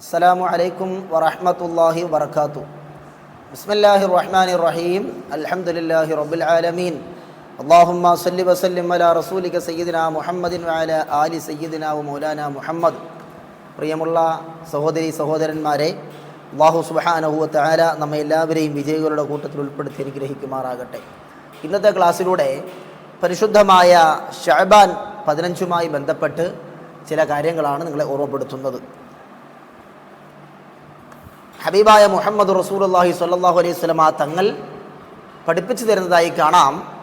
അസ്സലാമു അലൈക്കും വറഹമത്തല്ലാഹി വർക്കാത്തു ബിസ്മില്ലാഹി റഹ്മാൻ റഹീം അലഹമുല്ലാഹി റബുൽ ആലമീൻ. അള്ളാഹുമ്മ സല്ലി വസല്ലിം അല റസൂലിക സയ്യിദിന മുഹമ്മദിൻ വാല ആലി സയ്യിദിന മൗലാന മുഹമ്മദ്. പ്രിയമുള്ള സഹോദരി സഹോദരന്മാരെ അള്ളാഹു സുബാനഹുവത്ത് ആല നമ്മെ എല്ലാവരെയും വിജയികളുടെ കൂട്ടത്തിൽ ഉൾപ്പെടുത്തി അനുഗ്രഹിക്കുമാറാകട്ടെ. ഇന്നത്തെ ക്ലാസ്സിലൂടെ പരിശുദ്ധമായ ഷഹബാൻ പതിനഞ്ചുമായി ബന്ധപ്പെട്ട് ചില കാര്യങ്ങളാണ് നിങ്ങളെ ഓർമ്മപ്പെടുത്തുന്നത്. ഹബീബായ മുഹമ്മദ് റസൂലുള്ളാഹി സ്വല്ലല്ലാഹു അലൈഹി വസല്ലമ തങ്ങൾ പഠിപ്പിച്ചു തരുന്നതായി കാണാം.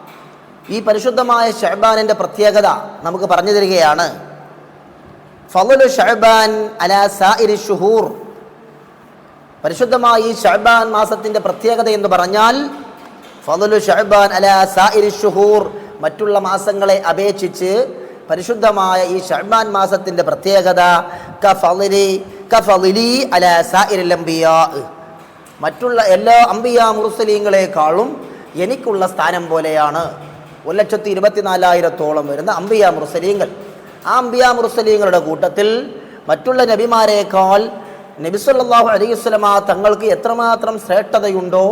ഈ പരിശുദ്ധമായ ഷഹബാനിന്റെ പ്രത്യേകത നമുക്ക് പറഞ്ഞു തരികയാണ്. ഫളു ഷഹബാൻ അലാ സായിരി ഷുഹൂർ. പരിശുദ്ധമായ ഈ ഷഹബാൻ മാസത്തിന്റെ പ്രത്യേകത എന്ന് പറഞ്ഞാൽ ഫലുൽ ഷഹബാൻ അലാ സായിരി ഷുഹൂർ. മറ്റുള്ള മാസങ്ങളെ അപേക്ഷിച്ച് പരിശുദ്ധമായ ഈ ഷഹ്മാൻ മാസത്തിന്റെ പ്രത്യേകത മറ്റുള്ള എല്ലാ അമ്പിയ മുറുസലീങ്ങളെക്കാളും എനിക്കുള്ള സ്ഥാനം പോലെയാണ്. ഒരു ലക്ഷത്തി ഇരുപത്തിനാലായിരത്തോളം വരുന്ന അമ്പിയ മുറുസലീങ്ങൾ ആ അമ്പിയ മുറുസലീങ്ങളുടെ കൂട്ടത്തിൽ മറ്റുള്ള നബിമാരെക്കാൾ നബിസ്വല്ലാഹു അലൈഹി വസ്ലമ തങ്ങൾക്ക് എത്രമാത്രം ശ്രേഷ്ഠതയുണ്ടോ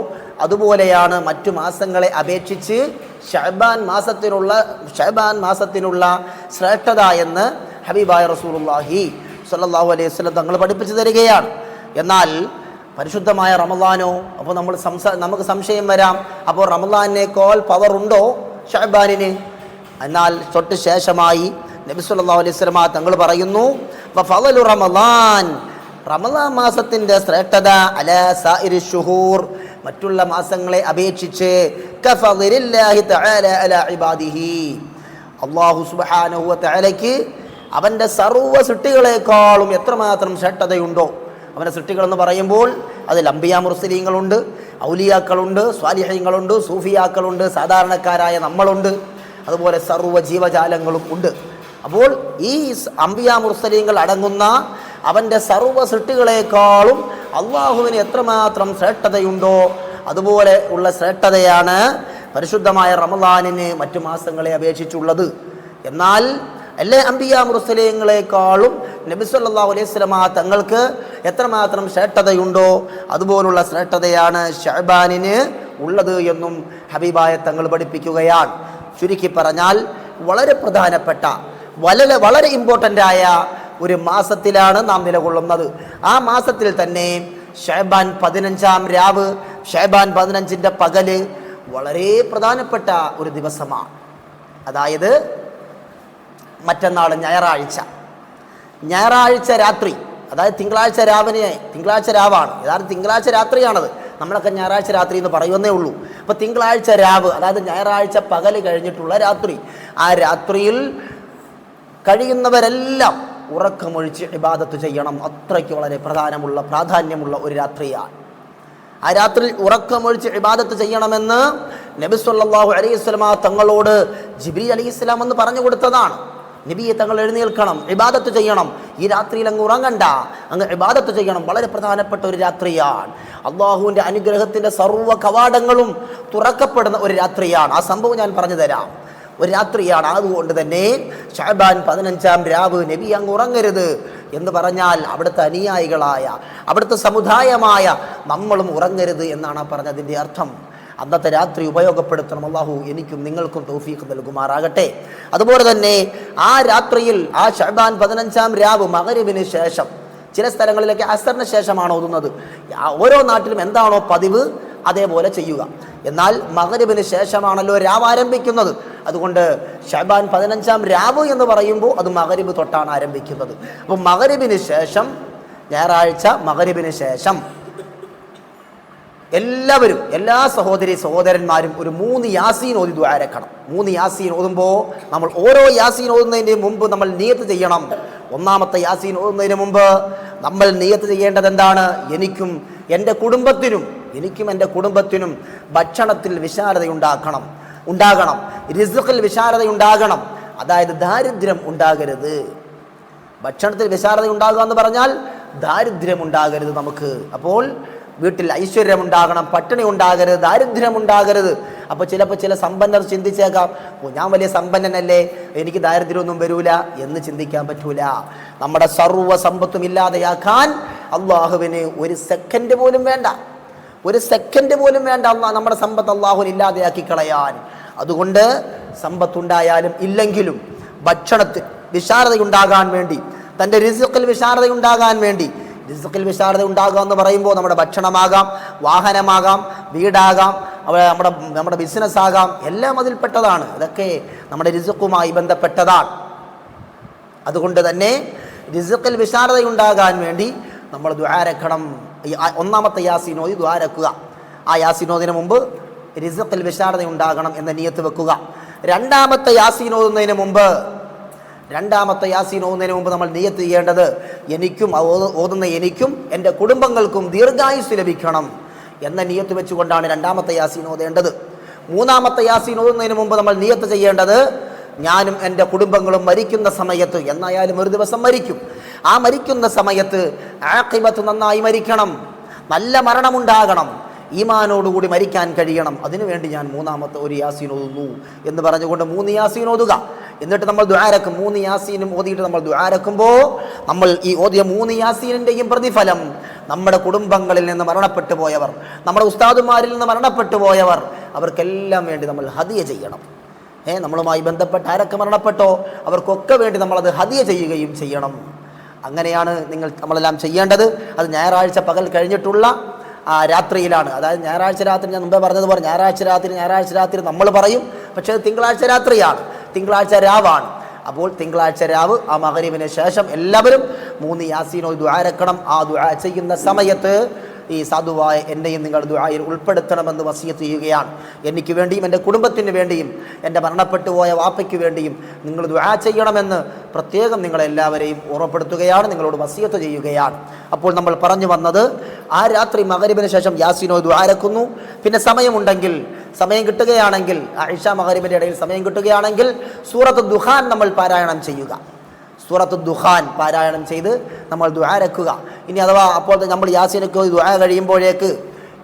അതുപോലെയാണ് മറ്റു മാസങ്ങളെ അപേക്ഷിച്ച് ഷഹബാൻ മാസത്തിനുള്ള ഷഹബാൻ മാസത്തിനുള്ള ശ്രേഷ്ഠത എന്ന് ഹബീബായ റസൂലുള്ളാഹി സല്ലാഹു അലൈഹി വസല്ലം തങ്ങൾ പഠിപ്പിച്ചു തരികയാണ്. എന്നാൽ പരിശുദ്ധമായ റമദാനോ അപ്പോൾ നമ്മൾ സംസാ നമുക്ക് സംശയം വരാം. അപ്പോൾ റമദാനേക്കാൾ പവർ ഉണ്ടോ ഷഹബാനിന് എന്നാൽ തൊട്ട് ശേഷമായി നബി സല്ലല്ലാഹു അലൈഹി സ്വലമ തങ്ങൾ പറയുന്നു റമദാൻ. റമദാൻ മാസത്തിന്റെ ശ്രേഷ്ഠത അല സായിരി ഷുഹൂർ മറ്റുള്ള മാസങ്ങളെ അപേക്ഷിച്ച് അവന്റെ സർവ സൃഷ്ടികളെക്കാളും എത്രമാത്രം ശ്രേഷ്ഠതയുണ്ടോ അവന്റെ സൃഷ്ടികൾ എന്ന് പറയുമ്പോൾ അതിൽ അംബിയ മുർസലീങ്ങളുണ്ട് ഔലിയാക്കളുണ്ട് സ്വാലിഹ്യങ്ങളുണ്ട് സൂഫിയാക്കളുണ്ട് സാധാരണക്കാരായ നമ്മളുണ്ട് അതുപോലെ സർവ ജീവജാലങ്ങളും ഉണ്ട്. അപ്പോൾ ഈ അമ്പിയ മുർസലീങ്ങൾ അടങ്ങുന്ന അവന്റെ സർവ സൃഷ്ടികളെക്കാളും അള്ളാഹുവിന് എത്രമാത്രം ശ്രേഷ്ഠതയുണ്ടോ അതുപോലെ ഉള്ള ശ്രേഷ്ഠതയാണ് പരിശുദ്ധമായ റമദാനിന് മറ്റു മാസങ്ങളെ അപേക്ഷിച്ചുള്ളത്. എന്നാൽ എല്ലാ അമ്പിയ മുർസലീങ്ങളെക്കാളും നബി സല്ലല്ലാഹു അലൈഹി വസല്ലമ തങ്ങൾക്ക് എത്രമാത്രം ശ്രേഷ്ഠതയുണ്ടോ അതുപോലുള്ള ശ്രേഷ്ഠതയാണ് ഷഹബാനിന് ഉള്ളത് എന്നും ഹബീബായ തങ്ങൾ പഠിപ്പിക്കുകയാണ്. ചുരുക്കി പറഞ്ഞാൽ വളരെ പ്രധാനപ്പെട്ട വളരെ വളരെ ഇമ്പോർട്ടന്റ് ആയ ഒരു മാസത്തിലാണ് നാം നിലകൊള്ളുന്നത്. ആ മാസത്തിൽ തന്നെ ഷഹബാൻ പതിനഞ്ചാം രാവ് ഷഹബാൻ പതിനഞ്ചിന്റെ പകൽ വളരെ പ്രധാനപ്പെട്ട ഒരു ദിവസമാണ്. അതായത് മറ്റന്നാൾ ഞായറാഴ്ച. ഞായറാഴ്ച രാത്രി അതായത് തിങ്കളാഴ്ച രാവിനെ തിങ്കളാഴ്ച രാവാണ്. യഥാർത്ഥ തിങ്കളാഴ്ച രാത്രിയാണത്. നമ്മളൊക്കെ ഞായറാഴ്ച രാത്രി എന്ന് പറയുന്നേ ഉള്ളൂ. അപ്പോൾ തിങ്കളാഴ്ച രാവ് അതായത് ഞായറാഴ്ച പകൽ കഴിഞ്ഞിട്ടുള്ള രാത്രി. ആ രാത്രിയിൽ കഴിയുന്നവരെല്ലാം ഉറക്കമൊഴിച്ച് ഇബാദത്ത് ചെയ്യണം. അത്രയ്ക്ക് വളരെ പ്രധാനമുള്ള പ്രാധാന്യമുള്ള ഒരു രാത്രിയാണ്. ആ രാത്രി ഉറക്കമൊഴിച്ച് ഇബാദത്ത് ചെയ്യണമെന്ന് നബി സല്ലാഹു അലൈഹി സ്വലമ തങ്ങളോട് ജിബ്രീൽ അലൈഹി സ്വലാം എന്ന് പറഞ്ഞു കൊടുത്തതാണ്. നബിയെ തങ്ങൾ എഴുന്നേൽക്കണം ഇബാദത്ത് ചെയ്യണം. ഈ രാത്രിയിൽ അങ്ങ് ഉറങ്ങണ്ട. അങ്ങ് ഇബാദത്ത് ചെയ്യണം. വളരെ പ്രധാനപ്പെട്ട ഒരു രാത്രിയാണ്. അള്ളാഹുവിന്റെ അനുഗ്രഹത്തിന്റെ സർവ കവാടങ്ങളും തുറക്കപ്പെടുന്ന ഒരു രാത്രിയാണ്. ആ സംഭവം ഞാൻ പറഞ്ഞു തരാം. ഒരു രാത്രിയാണ്. അതുകൊണ്ട് തന്നെ ഷഹബാൻ പതിനഞ്ചാം രാവ് നബി അങ്ങ് ഉറങ്ങരുത് എന്ന് പറഞ്ഞാൽ അവിടുത്തെ അനുയായികളായ അവിടുത്തെ സമുദായമായ നമ്മളും ഉറങ്ങരുത് എന്നാണ് പറഞ്ഞതിന്റെ അർത്ഥം. അന്നത്തെ രാത്രി ഉപയോഗപ്പെടുത്തണം. അള്ളാഹു എനിക്കും നിങ്ങൾക്കും തൗഫീഖ് നൽകുമാറാകട്ടെ. അതുപോലെ തന്നെ ആ രാത്രിയിൽ ആ ഷഹബാൻ പതിനഞ്ചാം രാവ് മകരവിന് ശേഷം ചില സ്ഥലങ്ങളിലേക്ക് അസറിന് ശേഷമാണ് ഓതുന്നത്. ഓരോ നാട്ടിലും എന്താണോ പതിവ് അതേപോലെ ചെയ്യുക. എന്നാൽ മകരവിന് ശേഷമാണല്ലോ രാവ് ആരംഭിക്കുന്നത്. അതുകൊണ്ട് ഷഹബാൻ പതിനഞ്ചാം രാവ് എന്ന് പറയുമ്പോൾ അത് മകരബ് തൊട്ടാണ് ആരംഭിക്കുന്നത്. അപ്പോൾ മകരബിന് ശേഷം ഞായറാഴ്ച മകരബിന് ശേഷം എല്ലാവരും എല്ലാ സഹോദരി സഹോദരന്മാരും ഒരു മൂന്ന് യാസീൻ ഓതി ദ്വാരക്കണം മൂന്ന് യാസീൻ ഓതുമ്പോൾ നമ്മൾ ഓരോ യാസീൻ ഓതുന്നതിന് മുമ്പ് നമ്മൾ നിയത്ത് ചെയ്യണം. ഒന്നാമത്തെ യാസീൻ ഓതുന്നതിന് മുമ്പ് നമ്മൾ നിയത്ത് ചെയ്യേണ്ടത് എന്താണ്? എനിക്കും എന്റെ കുടുംബത്തിനും എനിക്കും എന്റെ കുടുംബത്തിനും ഭക്ഷണത്തിൽ വിശാലതയുണ്ടാക്കണം. ഉണ്ടാകണം. റിസുഖിൽ വിശാലതയുണ്ടാകണം. അതായത് ദാരിദ്ര്യം ഉണ്ടാകരുത്. ഭക്ഷണത്തിൽ വിശാലത ഉണ്ടാകുക എന്ന് പറഞ്ഞാൽ ദാരിദ്ര്യം ഉണ്ടാകരുത് നമുക്ക്. അപ്പോൾ വീട്ടിൽ ഐശ്വര്യം ഉണ്ടാകണം പട്ടിണി ഉണ്ടാകരുത് ദാരിദ്ര്യം ഉണ്ടാകരുത്. അപ്പോൾ ചിലപ്പോൾ ചില സമ്പന്നർ ചിന്തിച്ചേക്കാം ഓ ഞാൻ വലിയ സമ്പന്നനല്ലേ എനിക്ക് ദാരിദ്ര്യമൊന്നും വരൂല എന്ന് ചിന്തിക്കാൻ പറ്റൂല. നമ്മുടെ സർവ സമ്പത്തും ഇല്ലാതെയാക്കാൻ അള്ളാഹുവിന് ഒരു സെക്കൻഡ് പോലും വേണ്ട. ഒരു സെക്കൻഡ് പോലും വേണ്ട അള്ളാഹ് നമ്മുടെ സമ്പത്ത് അള്ളാഹുവിന് ഇല്ലാതെയാക്കി കളയാൻ. അതുകൊണ്ട് സമ്പത്തുണ്ടായാലും ഇല്ലെങ്കിലും ഭക്ഷണത്തിൽ വിശാലതയുണ്ടാകാൻ വേണ്ടി തന്റെ റിസുക്കിൽ വിശാലതയുണ്ടാകാൻ വേണ്ടി റിസുക്കിൽ വിശാലത ഉണ്ടാകുക എന്ന് പറയുമ്പോൾ നമ്മുടെ ഭക്ഷണമാകാം വാഹനമാകാം വീടാകാം നമ്മുടെ നമ്മുടെ ബിസിനസ് ആകാം എല്ലാം അതിൽപ്പെട്ടതാണ്. ഇതൊക്കെ നമ്മുടെ റിസുക്കുമായി ബന്ധപ്പെട്ടതാണ്. അതുകൊണ്ട് തന്നെ റിസുക്കിൽ വിശാലതയുണ്ടാകാൻ വേണ്ടി നമ്മൾ ദ്വാരക്കണം. ഒന്നാമത്തെ യാസീനോദി ദ്വാരക്കുക. ആ യാസിനോദിന് മുമ്പ് വിശാലത ഉണ്ടാകണം എന്ന നിയത്ത് വെക്കുക. രണ്ടാമത്തെ യാസീൻ ഓതുന്നതിന് മുമ്പ് രണ്ടാമത്തെ യാസീൻ ഓതുന്നതിന് മുമ്പ് നമ്മൾ നിയത്ത് ചെയ്യേണ്ടത് എനിക്കും ഓതുന്ന എനിക്കും എന്റെ കുടുംബങ്ങൾക്കും ദീർഘായുസ് ലഭിക്കണം എന്ന നിയത്ത് വെച്ചുകൊണ്ടാണ് രണ്ടാമത്തെ യാസീൻ ഓതേണ്ടത്. മൂന്നാമത്തെ യാസീൻ ഓതുന്നതിന് മുമ്പ് നമ്മൾ നിയത്ത് ചെയ്യേണ്ടത് ഞാനും എന്റെ കുടുംബങ്ങളും മരിക്കുന്ന സമയത്ത് എന്നായാലും ഒരു ദിവസം മരിക്കും. ആ മരിക്കുന്ന സമയത്ത് ആഖിബത്ത് നന്നായി മരിക്കണം. നല്ല മരണമുണ്ടാകണം. ഈമാനോടുകൂടി മരിക്കാൻ കഴിയണം. അതിനുവേണ്ടി ഞാൻ മൂന്നാമത്തെ ഒരു യാസീൻ ഓതുന്നു എന്ന് പറഞ്ഞുകൊണ്ട് മൂന്ന് യാസീൻ ഓതുക. എന്നിട്ട് നമ്മൾ ദ്വാരക്കും മൂന്ന് യാസീനും ഓതിയിട്ട് നമ്മൾ ദ്വാരക്കുമ്പോൾ നമ്മൾ ഈ ഓതിയ മൂന്ന് യാസീനിന്റെയും പ്രതിഫലം നമ്മുടെ കുടുംബങ്ങളിൽ നിന്ന് മരണപ്പെട്ടു പോയവർ നമ്മുടെ ഉസ്താദുമാരിൽ നിന്ന് മരണപ്പെട്ടു പോയവർ അവർക്കെല്ലാം വേണ്ടി നമ്മൾ ഹതിയ ചെയ്യണം. ഏ നമ്മളുമായി ബന്ധപ്പെട്ട് ആരൊക്കെ മരണപ്പെട്ടോ അവർക്കൊക്കെ വേണ്ടി നമ്മളത് ഹതിയ ചെയ്യുകയും ചെയ്യണം. അങ്ങനെയാണ് നിങ്ങൾ നമ്മളെല്ലാം ചെയ്യേണ്ടത്. അത് ഞായറാഴ്ച പകൽ കഴിഞ്ഞിട്ടുള്ള രാത്രിയിലാണ്. അതായത് ഞായറാഴ്ച രാത്രി ഞാൻ മുമ്പേ പറഞ്ഞതുപോലെ ഞായറാഴ്ച രാത്രി ഞായറാഴ്ച രാത്രി നമ്മൾ പറയും. പക്ഷേ തിങ്കളാഴ്ച രാത്രിയാണ്. തിങ്കളാഴ്ച രാവാണ്. അപ്പോൾ തിങ്കളാഴ്ച രാവ് ആ മകരീവിന് ശേഷം എല്ലാവരും മൂന്ന് യാസീനോ ദ്വാരക്കണം ആ ദ്വാ ചെയ്യുന്ന സമയത്ത് ഈ സാധുവായ എന്നെയും നിങ്ങൾ ദുആയിൽ ഉൾപ്പെടുത്തണമെന്ന് വസിയത്ത് ചെയ്യുകയാണ്. എനിക്ക് വേണ്ടിയും എന്റെ കുടുംബത്തിന് വേണ്ടിയും എന്റെ മരണപ്പെട്ടു പോയ വാപ്പയ്ക്ക് വേണ്ടിയും നിങ്ങൾ ദുആ ചെയ്യണമെന്ന് പ്രത്യേകം നിങ്ങളെല്ലാവരെയും ഓർമ്മപ്പെടുത്തുകയാണ് നിങ്ങളോട് വസിയത്ത് ചെയ്യുകയാണ്. അപ്പോൾ നമ്മൾ പറഞ്ഞു വന്നത് ആ രാത്രി മകരിബിന് ശേഷം യാസിനോ ദ്വാരക്കുന്നു പിന്നെ സമയമുണ്ടെങ്കിൽ സമയം കിട്ടുകയാണെങ്കിൽ ആയിഷ മകരിബിന്റെ ഇടയിൽ സമയം കിട്ടുകയാണെങ്കിൽ സൂറത്ത് ദുഹാൻ നമ്മൾ പാരായണം ചെയ്യുക. സൂറത്ത് ദുഹാൻ പാരായണം ചെയ്ത് നമ്മൾ ദുഹാരക്കുക ഇനി അഥവാ അപ്പോൾ നമ്മൾ യാസീനൊക്കെ ദുഹാ കഴിയുമ്പോഴേക്ക്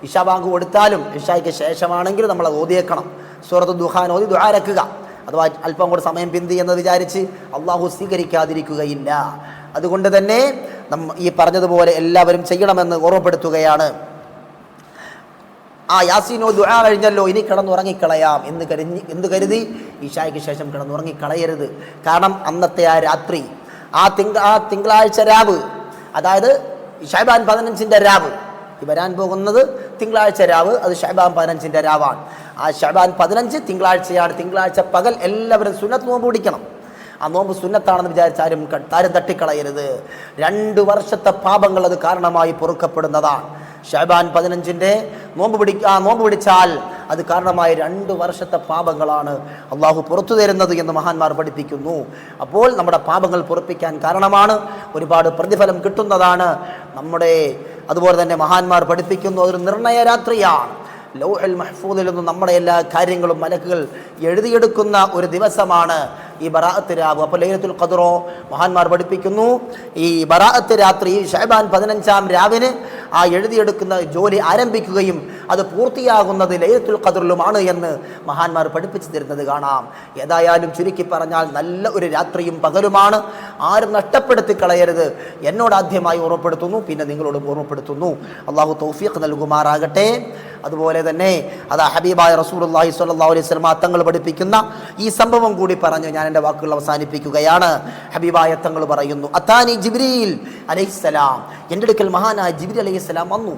ഇഷാബാങ്ക് കൊടുത്താലും ഇഷായ്ക്ക് ശേഷമാണെങ്കിൽ നമ്മൾ അത് ഓതിയേക്കണം. സൂറത്ത് ദുഹാൻ ഓതി ദുഹാരക്കുക അഥവാ അല്പം കൂടെ സമയം പിന്തി എന്ന് വിചാരിച്ച് അള്ളാഹു സ്വീകരിക്കാതിരിക്കുകയില്ല അതുകൊണ്ട് തന്നെ ഈ പറഞ്ഞതുപോലെ എല്ലാവരും ചെയ്യണമെന്ന് ഓർമ്മപ്പെടുത്തുകയാണ്. ആ യാസീനോ ദുആ കഴിഞ്ഞല്ലോ ഇനി കിടന്നുറങ്ങിക്കളയാം എന്ന് കരുതി എന്ന് കരുതി ഈശായ്ക്ക് ശേഷം കിടന്നുറങ്ങിക്കളയരുത്. കാരണം അന്നത്തെ ആ രാത്രി ആ തിങ്ക ആ തിങ്കളാഴ്ച രാവ് അതായത് ഷൈബാൻ പതിനഞ്ചിന്റെ രാവ് ഈ വരാൻ പോകുന്നത് തിങ്കളാഴ്ച രാവ് അത് ഷൈബാൻ പതിനഞ്ചിന്റെ രാവാണ്. ആ ഷൈബാൻ പതിനഞ്ച് തിങ്കളാഴ്ചയാണ് തിങ്കളാഴ്ച പകൽ എല്ലാവരും സുന്നത്ത് നോമ്പ് പിടിക്കണം. ആ നോമ്പ് സുന്നത്താണെന്ന് വിചാരിച്ചാലും താരം തട്ടിക്കളയരുത്. രണ്ട് വർഷത്തെ പാപങ്ങൾ അത് കാരണമായി പൊറുക്കപ്പെടുന്നതാണ്. ഷാബാൻ പതിനഞ്ചിന്റെ നോമ്പ് പിടിക്കാ നോമ്പ് പിടിച്ചാൽ അത് കാരണമായ രണ്ട് വർഷത്തെ പാപങ്ങളാണ് അള്ളാഹു പുറത്തു തരുന്നത് എന്ന് മഹാന്മാർ പഠിപ്പിക്കുന്നു. അപ്പോൾ നമ്മുടെ പാപങ്ങൾ പൊറപ്പിക്കാൻ കാരണമാണ് ഒരുപാട് പ്രതിഫലം കിട്ടുന്നതാണ്. നമ്മുടെ അതുപോലെ തന്നെ മഹാന്മാർ പഠിപ്പിക്കുന്നു അതൊരു നിർണയ രാത്രിയാണ്. ലൗഹൽ മഹ്ഫൂദിൽ നിന്നും നമ്മുടെ എല്ലാ കാര്യങ്ങളും മലക്കുകൾ എഴുതിയെടുക്കുന്ന ഒരു ദിവസമാണ് ഈ ബറാഅത്ത് രാവ്. അപ്പോൾ ലൈലത്തുൽ ഖദ്റോ മഹാന്മാർ പഠിപ്പിക്കുന്നു. ഈ ബറാഅത്ത് രാത്രി ഷഹബാൻ പതിനഞ്ചാം രാവിന് ആ എഴുതിയെടുക്കുന്ന ജോലി ആരംഭിക്കുകയും അത് പൂർത്തിയാകുന്നത് ലൈലത്തുൽ ഖദറിലുമാണ് എന്ന് മഹാന്മാർ പഠിപ്പിച്ചു തരുന്നത് കാണാം. ഏതായാലും ചുരുക്കി പറഞ്ഞാൽ നല്ല ഒരു രാത്രിയും പകലുമാണ്. ആരും നഷ്ടപ്പെടുത്തി കളയരുത്. എന്നോട് ആദ്യമായി ഓർമ്മപ്പെടുത്തുന്നു പിന്നെ നിങ്ങളോട് ഓർമ്മപ്പെടുത്തുന്നു. അള്ളാഹു തൗഫീഖ് നൽകുമാറാകട്ടെ. അതുപോലെ തന്നെ അതാ ഹബീബായ റസൂലുള്ളാഹി സ്വല്ലല്ലാഹു അലൈഹി വസല്ലം തങ്ങൾ പഠിപ്പിക്കുന്ന ഈ സംഭവം കൂടി പറഞ്ഞ് ഞാൻ എന്റെ വാക്കുകൾ അവസാനിപ്പിക്കുകയാണ്. ഹബീബായ തങ്ങൾ പറയുന്നു അത്താനി ജിബ്രീൽ അലൈഹിസ്സലാം. എന്റെ അടുക്കൽ മഹാനായ ജിബ്രീൽ അലൈഹിസ്സലാം വന്നു.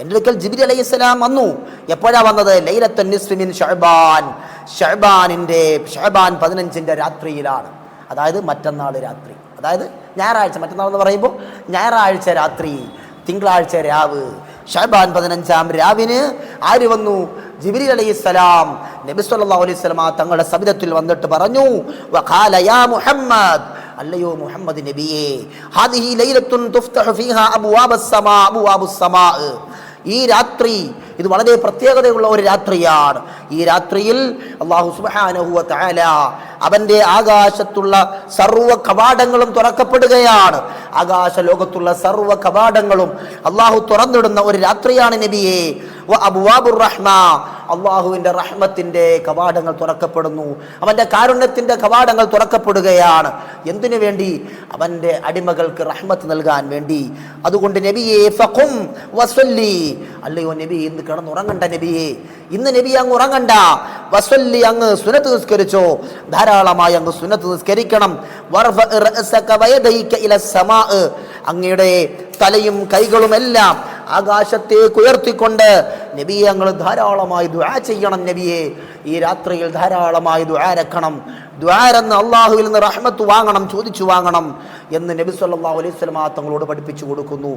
എന്റെ അടുക്കൽ ജിബ്രീൽ അലൈഹിസ്സലാം വന്നു. എപ്പോഴാണ് വന്നത്? ലൈലത്ത് ഷഹബാൻ ഷഹബാനിന്റെ ഷഅബാൻ. പതിനഞ്ചിന്റെ രാത്രിയിലാണ്. അതായത് മറ്റന്നാൾ രാത്രി. അതായത് ഞായറാഴ്ച മറ്റന്നാൾ എന്ന് പറയുമ്പോൾ ഞായറാഴ്ച രാത്രി തിങ്കളാഴ്ച രാവ്. ഷഹബാൻ പതിനഞ്ചാം രാവിന് ആര് വന്നു? ജിബിരി അലൈഹി സ്വലാം നബി സല്ലാ അലൈഹി സ്വലാ തങ്ങളുടെ സബിതത്തിൽ വന്നിട്ട് പറഞ്ഞു മുഹമ്മദ്. അല്ലയോ മുഹമ്മദ് നബിയേ ഹാദിഹി ലൈലത്തുൻ തുഫ്തഹു ഫീഹാ അബ്വാബസ് സമാ ഈ രാത്രി ഇത് വളരെ പ്രത്യേകതയുള്ള ഒരു രാത്രിയാണ്. ഈ രാത്രിയിൽ അള്ളാഹു സുബ്ഹാനഹു വ തആല അവന്റെ ആകാശത്തുള്ള സർവ കവാടങ്ങളും തുറക്കപ്പെടുകയാണ്. ആകാശ ലോകത്തുള്ള സർവ കവാടങ്ങളും അള്ളാഹു തുറന്നിടുന്ന ഒരു രാത്രിയാണ് നബിയെ. അള്ളാഹുവിന്റെ റഹ്മത്തിന്റെ കവാടങ്ങൾ തുറക്കപ്പെടുന്നു. അവന്റെ കാരുണ്യത്തിന്റെ കവാടങ്ങൾ തുറക്കപ്പെടുകയാണ്. എന്തിനു വേണ്ടി? അവന്റെ അടിമകൾക്ക് റഹ്മത്ത് നൽകാൻ വേണ്ടി. അതുകൊണ്ട് നബിയെ ഫഖും വസല്ലി. അല്ലയോ നബി ഇന്ന് കിടന്നുറങ്ങണ്ട നബിയെ. ഇന്ന് നബി അങ്ങ് ഉറങ്ങണ്ട. വസല്ലി അങ്ങ് സുനത്ത് നിസ്കരിച്ചോ. ധാരാളമായി അങ്ങ് സുനത്ത് നിസ്കരിക്കണം. അങ്ങയുടെ തലയും കൈകളും എല്ലാം ആകാശത്തേക്ക് ഉയർത്തിക്കൊണ്ട് നബിയെ ഞങ്ങൾ ധാരാളമായി ദുആ ചെയ്യണം നബിയെ. ഈ രാത്രിയിൽ ധാരാളമായി ദുആരക്കണം ദ്വാരെന്ന് അള്ളാഹുവിൽ നിന്ന് റഹ്മത്ത് വാങ്ങണം ചോദിച്ചു വാങ്ങണം എന്ന് നബി സല്ലല്ലാഹു അലൈഹി വസല്ലമ തങ്ങളോട് പഠിപ്പിച്ചു കൊടുക്കുന്നു.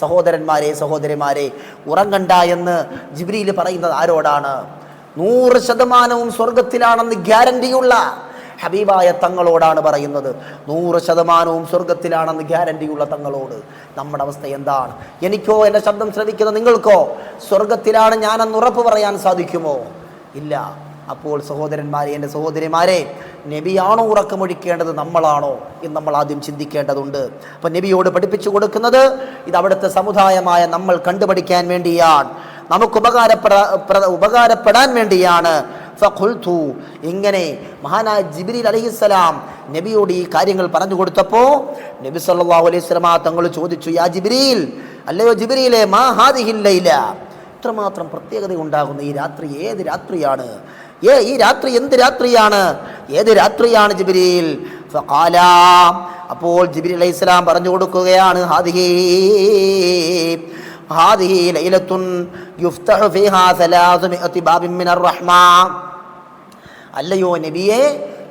സഹോദരന്മാരെ സഹോദരിമാരെ ഉറങ്ങണ്ട എന്ന് ജിബ്രിയിൽ പറയുന്നത് ആരോടാണ്? നൂറ് ശതമാനവും സ്വർഗത്തിലാണെന്ന് ഗ്യാരണ്ടിയുള്ള ഹബീബായ തങ്ങളോടാണ് പറയുന്നത്. നൂറ് ശതമാനവും സ്വർഗത്തിലാണെന്ന് ഗ്യാരണ്ടിയുള്ള തങ്ങളോട്. നമ്മുടെ അവസ്ഥ എന്താണ്? എനിക്കോ എന്റെ ശബ്ദം ശ്രവിക്കുന്ന നിങ്ങൾക്കോ സ്വർഗത്തിലാണ് ഞാനെന്ന് ഉറപ്പ് പറയാൻ സാധിക്കുമോ? ഇല്ല. അപ്പോൾ സഹോദരന്മാരെ എന്റെ സഹോദരിമാരെ നബിയാണോ ഉറക്കമൊഴിക്കേണ്ടത് നമ്മളാണോ എന്ന് നമ്മൾ ആദ്യം ചിന്തിക്കേണ്ടതുണ്ട്. അപ്പം നബിയോട് പഠിപ്പിച്ചു കൊടുക്കുന്നത് ഇത് അവിടുത്തെ സമുദായമായ നമ്മൾ കണ്ടുപഠിക്കാൻ വേണ്ടിയാണ്. നമുക്ക് ഉപകാരപ്പെടാ ഉപകാരപ്പെടാൻ വേണ്ടിയാണ്. ഇങ്ങനെ മഹാനായ ജിബ്രീൽ അലഹിസ്സലാം നബിയോട് ഈ കാര്യങ്ങൾ പറഞ്ഞു കൊടുത്തപ്പോൾ നബി സല്ലല്ലാഹു അലൈഹി വസല്ലമ തങ്ങൾ ചോദിച്ചു യാ ജിബ്രീൽ അല്ലയോ ജിബിരിയിലെ മാ ഇത്രമാത്രം പ്രത്യേകത ഉണ്ടാകുന്ന ഈ രാത്രി ഏത് രാത്രിയാണ്? ഏ ഈ രാത്രി എന്ത് രാത്രിയാണ്? ഏത് രാത്രിയാണ് ജിബിരിയിൽ അപ്പോൾ ജിബിരി അലൈഹി സ്വലാം പറഞ്ഞു കൊടുക്കുകയാണ് ഹാദിഹി ഹാദിഹി ലൈലത്തുൻ യുഫ്തഹു ഫീഹാ സലാസുമിഅത്തി ബാബിൻ മിനർ റഹ്മാ അല്ലയോ നബിയെ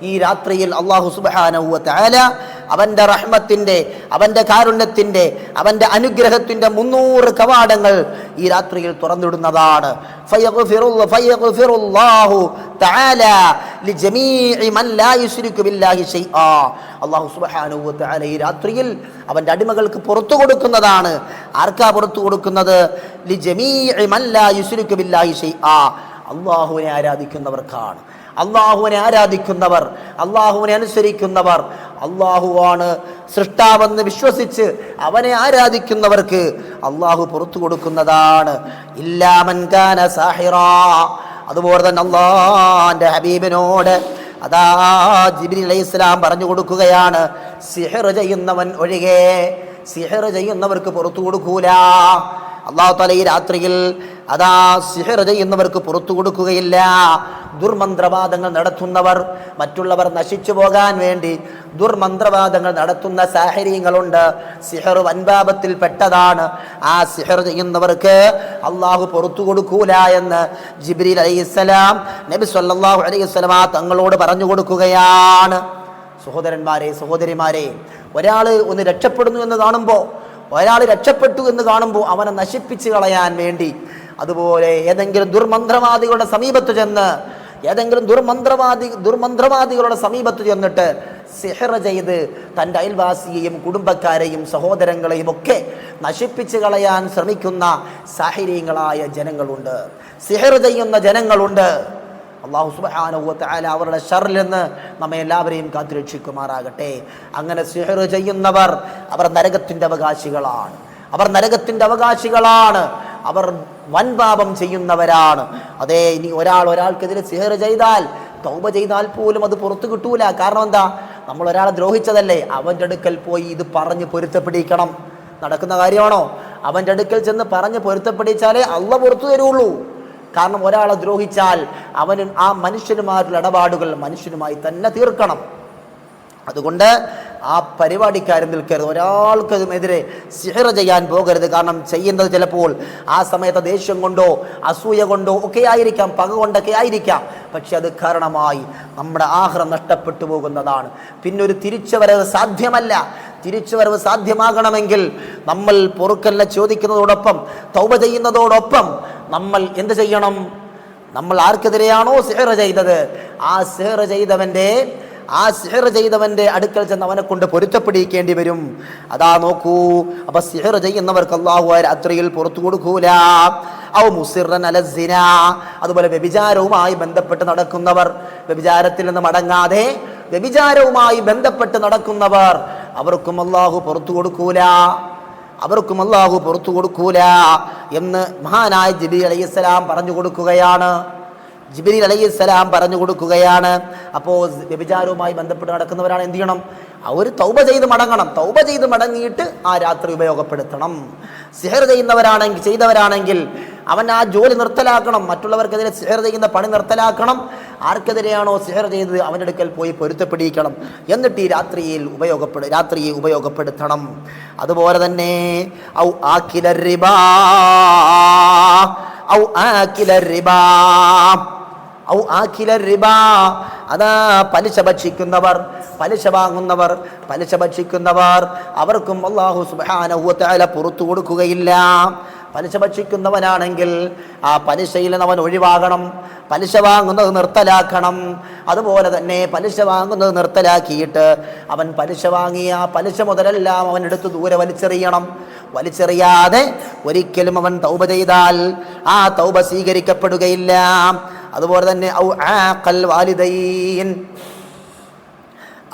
ഈ രാത്രിയിൽ അള്ളാഹു സുബാനഹുവ തആല അവന്റെ റഹ്മത്തിന്റെ അവന്റെ കാരുണ്യത്തിന്റെ അവന്റെ അനുഗ്രഹത്തിന്റെ മുന്നൂറ് കവാടങ്ങൾ ഈ രാത്രിയിൽ തുറന്നിടുന്നതാണ്. സുബ്ഹാനഹു ഈ രാത്രിയിൽ അവന്റെ അടിമകൾക്ക് പുറത്തു കൊടുക്കുന്നതാണ്. ആർക്കാ പുറത്തു കൊടുക്കുന്നത്? മൻ ലാ യുശ്രികു ബില്ലാഹി ഷൈആ അള്ളാഹുവിനെ ആരാധിക്കുന്നവർക്കാണ്. അള്ളാഹുവിനെ ആരാധിക്കുന്നവർ അള്ളാഹുവിനെ അനുസരിക്കുന്നവർ അള്ളാഹുവാണ് സൃഷ്ടാവെന്ന് വിശ്വസിച്ച് അവനെ ആരാധിക്കുന്നവർക്ക് അള്ളാഹു പുറത്തു കൊടുക്കുന്നതാണ്. ഇല്ലാമൻകാന സാഹിറ. അതുപോലെ തന്നെ അള്ളാന്റെ ഹബീബിനോട് അതാ ജിബിൻ അലൈഹി ഇസ്ലാം പറഞ്ഞു കൊടുക്കുകയാണ് സിഹർ ചെയ്യുന്നവൻ ഒഴികെ സിഹർ ചെയ്യുന്നവർക്ക് പുറത്തു കൊടുക്കൂല. അള്ളാഹു തല ഈ രാത്രിയിൽ അതാ സിഹർ ചെയ്യുന്നവർക്ക് പുറത്തു കൊടുക്കുകയില്ല. ദുർമന്ത്രവാദങ്ങൾ നടത്തുന്നവർ മറ്റുള്ളവർ നശിച്ചു പോകാൻ വേണ്ടി ദുർമന്ത്രവാദങ്ങൾ നടത്തുന്ന സാഹചര്യങ്ങളുണ്ട് സിഹർ വൻപാപത്തിൽ പെട്ടതാണ്. ആ സിഹർ ചെയ്യുന്നവർക്ക് അള്ളാഹു പുറത്തു കൊടുക്കൂല എന്ന് ജിബ്രീൽ അലൈഹിസ്സലാം നബി സല്ലാഹു അലൈഹി വസല്ലമ തങ്ങളോട് പറഞ്ഞു കൊടുക്കുകയാണ്. സഹോദരന്മാരെ സഹോദരിമാരെ ഒരാൾ ഒന്ന് രക്ഷപ്പെടുന്നു എന്ന് കാണുമ്പോൾ ഒരാൾ രക്ഷപ്പെട്ടു എന്ന് കാണുമ്പോൾ അവനെ നശിപ്പിച്ച് കളയാൻ വേണ്ടി അതുപോലെ ഏതെങ്കിലും ദുർമന്ത്രവാദികളുടെ സമീപത്ത് ചെന്ന് ഏതെങ്കിലും ദുർമന്ത്രവാദി ദുർമന്ത്രവാദികളുടെ സമീപത്ത് ചെന്നിട്ട് സിഹറ ചെയ്ത് തന്റെ അയൽവാസിയെയും കുടുംബക്കാരെയും സഹോദരങ്ങളെയും ഒക്കെ നശിപ്പിച്ച് കളയാൻ ശ്രമിക്കുന്ന സാഹചര്യങ്ങളായ ജനങ്ങളുണ്ട്. സിഹർ ചെയ്യുന്ന ജനങ്ങളുണ്ട്. അള്ളാഹു സുബാനുവല അവരുടെ ഷറിൽ നിന്ന് നമ്മെ എല്ലാവരെയും കാത്തുരക്ഷിക്കുമാറാകട്ടെ. അങ്ങനെ സിഹർ ചെയ്യുന്നവർ അവർ നരകത്തിന്റെ അവകാശികളാണ്. അവർ നരകത്തിന്റെ അവകാശികളാണ്. അവർ വൻപാപം ചെയ്യുന്നവരാണ്. അതേ ഇനി ഒരാൾ ഒരാൾക്കെതിരെ സിഹർ ചെയ്താൽ തൗബ ചെയ്താൽ പോലും അത് പുറത്തു കിട്ടൂല. കാരണം എന്താ? നമ്മൾ ഒരാളെ ദ്രോഹിച്ചതല്ലേ? അവന്റെ അടുക്കൽ പോയി ഇത് പറഞ്ഞ് പൊരുത്തപ്പെടിക്കണം. നടക്കുന്ന കാര്യമാണോ? അവന്റെ അടുക്കൽ ചെന്ന് പറഞ്ഞ് പൊരുത്തപ്പെടിച്ചാലേ അള്ള പുറത്തു തരുള്ളൂ. കാരണം ഒരാളെ ദ്രോഹിച്ചാൽ അവന് ആ മനുഷ്യനുമായിട്ടുള്ള ഇടപാടുകൾ മനുഷ്യനുമായി തന്നെ തീർക്കണം. അതുകൊണ്ട് ആ പരിപാടിക്കാരും നിൽക്കരുത്. ഒരാൾക്കതുമെതിരെ സിഹറ ചെയ്യാൻ പോകരുത്. കാരണം ചെയ്യുന്നത് ചിലപ്പോൾ ആ സമയത്ത് ദേഷ്യം കൊണ്ടോ അസൂയ കൊണ്ടോ ഒക്കെ ആയിരിക്കാം പക കൊണ്ടൊക്കെ ആയിരിക്കാം. പക്ഷെ അത് കാരണമായി നമ്മുടെ ആഹ്റം നഷ്ടപ്പെട്ടു പോകുന്നതാണ്. പിന്നെ ഒരു തിരിച്ചുവരവ് സാധ്യമല്ല. തിരിച്ചുവരവ് സാധ്യമാകണമെങ്കിൽ നമ്മൾ പൊറുക്കല്ല ചോദിക്കുന്നതോടൊപ്പം തൗപ ചെയ്യുന്നതോടൊപ്പം നമ്മൾ എന്ത് ചെയ്യണം? നമ്മൾ ആർക്കെതിരെയാണോ സിഹറ ചെയ്തത്? ആ സിഹറ ചെയ്തവന്റെ ആ സിഹർ ചെയ്തവന്റെ അടുക്കൽ ചെന്ന് അവനെ കൊണ്ട് പൊരുത്തപ്പെടിക്കേണ്ടി വരും. അതാ നോക്കൂ. അപ്പൊ സിഹർ ചെയ്യുന്നവർക്ക് അള്ളാഹു രാത്രിയിൽ പുറത്തു കൊടുക്കൂല. ഔ മുസിറൻ അലസിന അതുപോലെ വ്യഭിചാരവുമായി ബന്ധപ്പെട്ട് നടക്കുന്നവർ വ്യഭിചാരത്തിൽ നിന്ന് മടങ്ങാതെ വ്യഭിചാരവുമായി ബന്ധപ്പെട്ട് നടക്കുന്നവർ അവർക്കും അള്ളാഹു പുറത്തു കൊടുക്കൂല. അവർക്കും അള്ളാഹു പുറത്തു കൊടുക്കൂല എന്ന് മഹാനായ ജിബി അലൈഹിസ്സലാം പറഞ്ഞു കൊടുക്കുകയാണ്. ജിബിരി അലൈഹിസ്സലാം പറഞ്ഞു കൊടുക്കുകയാണ്. അപ്പോൾ വ്യഭിചാരവുമായി ബന്ധപ്പെട്ട് നടക്കുന്നവരാണ് എന്ത് ചെയ്യണം? അവർ തൗബ ചെയ്ത് മടങ്ങണം. തൗബ ചെയ്ത് മടങ്ങിയിട്ട് ആ രാത്രി ഉപയോഗപ്പെടുത്തണം. സിഹർ ചെയ്യുന്നവരാണെങ്കിൽ ചെയ്തവരാണെങ്കിൽ അവൻ ആ ജോലി നിർത്തലാക്കണം. മറ്റുള്ളവർക്കെതിരെ സിഹർ ചെയ്യുന്ന പണി നിർത്തലാക്കണം. ആർക്കെതിരെയാണോ സിഹർ ചെയ്തത്? അവന്റെ അടുക്കൽ പോയി പൊരുത്തപ്പെടിയിക്കണം. എന്നിട്ട് ഈ രാത്രിയിൽ ഉപയോഗപ്പെടു രാത്രിയെ ഉപയോഗപ്പെടുത്തണം. അതുപോലെ തന്നെ ഔ ആക്കില റിബാ ഔ റിബാ. ഔ ആഖില റിബാ. അതാ പലിശ ഭക്ഷിക്കുന്നവർ പലിശ വാങ്ങുന്നവർ പലിശ ഭക്ഷിക്കുന്നവർ. അവർക്കും അള്ളാഹു സുബാനഹുല പുറത്തു കൊടുക്കുകയില്ല. പലിശ ഭക്ഷിക്കുന്നവനാണെങ്കിൽ ആ പലിശയിൽ അവൻ ഒഴിവാകണം. പലിശ വാങ്ങുന്നത് നിർത്തലാക്കണം. അതുപോലെ തന്നെ പലിശ വാങ്ങുന്നത് നിർത്തലാക്കിയിട്ട് അവൻ പലിശ വാങ്ങിയ ആ പലിശ മുതലെല്ലാം അവൻ എടുത്ത് ദൂരെ വലിച്ചെറിയണം. വലിച്ചെറിയാതെ ഒരിക്കലും അവൻ തൗബ ചെയ്താൽ ആ തൗബ സ്വീകരിക്കപ്പെടുകയില്ല. അതുപോലെ തന്നെ ഔ ആഖൽ വാലിദൈൻ.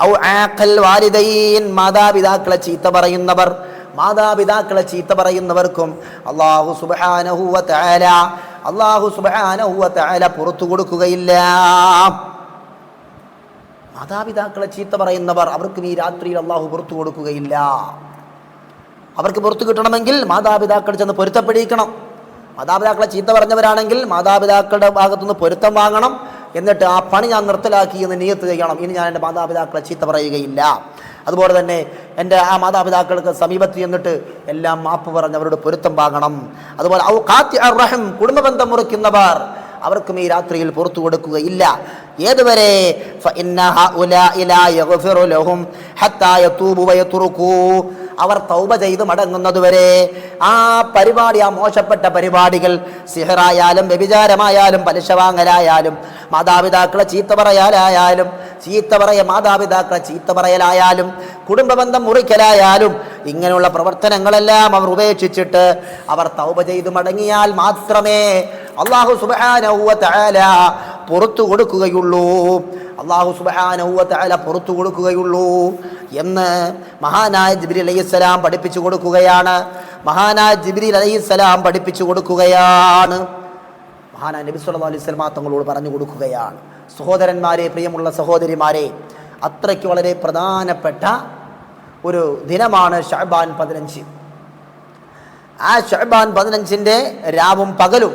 ഔ ആഖൽ വാലിദൈൻ. മാതാപിതാക്കളെ ചീത്ത പറയുന്നവർ മാതാപിതാക്കളെ ചീത്ത പറയുന്നവർക്കും അള്ളാഹു സുബ്ഹാനഹു വ തആല അള്ളാഹു വ തആല പുറത്തു കൊടുക്കുകയില്ല. മാതാപിതാക്കളെ ചീത്ത പറയുന്നവർ അവർക്കും ഈ രാത്രിയിൽ അള്ളാഹു പുറത്തു കൊടുക്കുകയില്ല. അവർക്ക് പുറത്തു കിട്ടണമെങ്കിൽ മാതാപിതാക്കൾ ചെന്ന് പൊരുത്തപ്പെടിക്കണം. മാതാപിതാക്കളെ ചീത്ത പറഞ്ഞവരാണെങ്കിൽ മാതാപിതാക്കളുടെ ഭാഗത്തുനിന്ന് പൊരുത്തം വാങ്ങണം. എന്നിട്ട് ആ പണി ഞാൻ നിർത്തലാക്കി എന്ന് നീയത്ത് ചെയ്യണം. ഇനി ഞാൻ എന്റെ മാതാപിതാക്കളെ ചീത്ത പറയുകയില്ല. അതുപോലെ തന്നെ എന്റെ ആ മാതാപിതാക്കൾക്ക് സമീപത്ത് ചെന്നിട്ട് എല്ലാം മാപ്പ് പറഞ്ഞ് അവരോട് പൊരുത്തം വാങ്ങണം. അതുപോലെ ഔ കാത്തി അറഹം കുടുംബബന്ധം മുറിക്കുന്നവർ അവർക്കും ഈ രാത്രിയിൽ പുറത്തു കൊടുക്കുകയില്ല. ഏതുവരെ? ഫ ഇന്ന ഇലാ യഗ്ഫിറു ലഹും ഹത്താ യതൂബു വയതുറുകൂ അവർ തൗബ ചെയ്ത് മടങ്ങുന്നതുവരെ ആ പരിപാടി ആ മോശപ്പെട്ട പരിപാടികൾ സിഹറായാലും വ്യഭിചാരമായാലും പലിശ വാങ്ങലായാലും മാതാപിതാക്കളെ ചീത്ത പറയാലായാലും ചീത്ത പറയ മാതാപിതാക്കളെ ചീത്ത പറയലായാലും കുടുംബബന്ധം മുറിക്കലായാലും ഇങ്ങനെയുള്ള പ്രവർത്തനങ്ങളെല്ലാം അവർ ഉപേക്ഷിച്ചിട്ട് അവർ തൗബ ചെയ്തു മടങ്ങിയാൽ മാത്രമേ അള്ളാഹു സുബാന തആല പുറത്തു കൊടുക്കുകയുള്ളൂ. അള്ളാഹു സുബാനൗവ തആല പുറത്തു കൊടുക്കുകയുള്ളൂ എന്ന് മഹാനായ ജിബിരി അലൈഹിസ്സലാം പഠിപ്പിച്ചു കൊടുക്കുകയാണ്. മഹാനായ ജിബിരി അലൈഹിസ്സലാം പഠിപ്പിച്ചു കൊടുക്കുകയാണ്. മഹാനായ നബി സുല്ലാ അലൈഹി വസല്ലം തങ്ങളോട് പറഞ്ഞു കൊടുക്കുകയാണ്. സഹോദരന്മാരെ പ്രിയമുള്ള സഹോദരിമാരെ അത്രയ്ക്ക് വളരെ പ്രധാനപ്പെട്ട ഒരു ദിനമാണ് ഷഹബാൻ പതിനഞ്ച്. ആ ഷഹബാൻ പതിനഞ്ചിന്റെ രാവും പകലും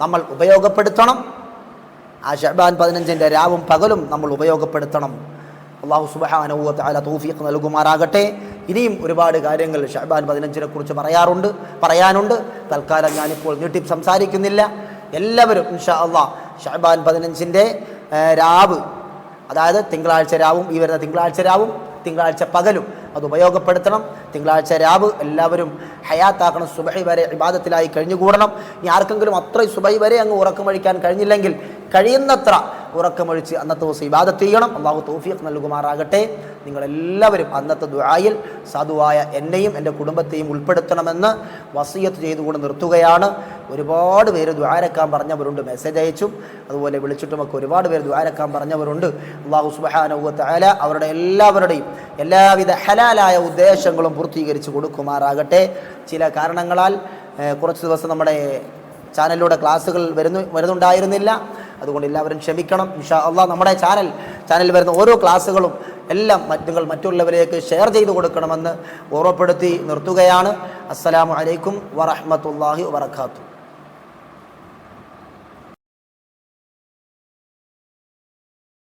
നമ്മൾ ഉപയോഗപ്പെടുത്തണം. ആ ഷഹബാൻ പതിനഞ്ചിന്റെ രാവും പകലും നമ്മൾ ഉപയോഗപ്പെടുത്തണം. അള്ളാഹു സുബഹാനവ തആല തൗഫീഖ് നൽകുമാറാകട്ടെ. ഇനിയും ഒരുപാട് കാര്യങ്ങൾ ഷഹബാൻ പതിനഞ്ചിനെ കുറിച്ച് പറയാറുണ്ട് പറയാനുണ്ട്. തൽക്കാലം ഞാനിപ്പോൾ നീട്ടി സംസാരിക്കുന്നില്ല. എല്ലാവരും ഇൻഷാ അള്ളാഹ് ഷഹബാൻ പതിനഞ്ചിന്റെ രാവ് അതായത് തിങ്കളാഴ്ച രാവും ഈ വരുന്ന തിങ്കളാഴ്ച രാവും തിങ്കളാഴ്ച പകലും അത് ഉപയോഗപ്പെടുത്തണം. തിങ്കളാഴ്ച രാവ് എല്ലാവരും ഹയാത്താക്കണം സുബൈ വരെ വിവാദത്തിലായി കഴിഞ്ഞുകൂടണം. ഇനി ആർക്കെങ്കിലും അത്രയും സുബൈ വരെ അങ്ങ് ഉറക്കം വഴിക്കാൻ കഴിഞ്ഞില്ലെങ്കിൽ കഴിയുന്നത്ര ഉറക്കമൊഴിച്ച് അന്നത്തെ ദിവസം ഇബാദത്ത് ചെയ്യണം. അള്ളാഹു തൗഫീഖ് നൽകുമാറാകട്ടെ. നിങ്ങളെല്ലാവരും അന്നത്തെ ദുആയിൽ സാധുവായ എന്നെയും എന്റെ കുടുംബത്തെയും ഉൾപ്പെടുത്തണമെന്ന് വസീയത്ത് ചെയ്തുകൊണ്ട് നിർത്തുകയാണ്. ഒരുപാട് പേര് ദ്വാരക്കാൻ പറഞ്ഞവരുണ്ട്. മെസ്സേജ് അയച്ചും അതുപോലെ വിളിച്ചിട്ടുമൊക്കെ ഒരുപാട് പേര് ദ്വാരക്കാൻ പറഞ്ഞവരുണ്ട്. അള്ളാഹു സുബഹാനവത്ത് ആല അവരുടെ എല്ലാവരുടെയും എല്ലാവിധ ഹലാലായ ഉദ്ദേശങ്ങളും പൂർത്തീകരിച്ച് കൊടുക്കുമാറാകട്ടെ. ചില കാരണങ്ങളാൽ കുറച്ച് ദിവസം നമ്മുടെ ചാനലിലൂടെ ക്ലാസ്സുകൾ വരുന്നു വരുന്നുണ്ടായിരുന്നില്ല. അതുകൊണ്ട് എല്ലാവരും ക്ഷമിക്കണം. ഇൻഷാ അള്ളാഹ് നമ്മുടെ ചാനൽ ചാനലിൽ വരുന്ന ഓരോ ക്ലാസ്സുകളും എല്ലാം നിങ്ങൾ മറ്റുള്ളവരിലേക്ക് ഷെയർ ചെയ്ത് കൊടുക്കണമെന്ന് ഓർമ്മപ്പെടുത്തി നിർത്തുകയാണ്. അസ്സലാമു അലൈക്കും വറഹ്മത്തുള്ളാഹി വബറകാതുഹു.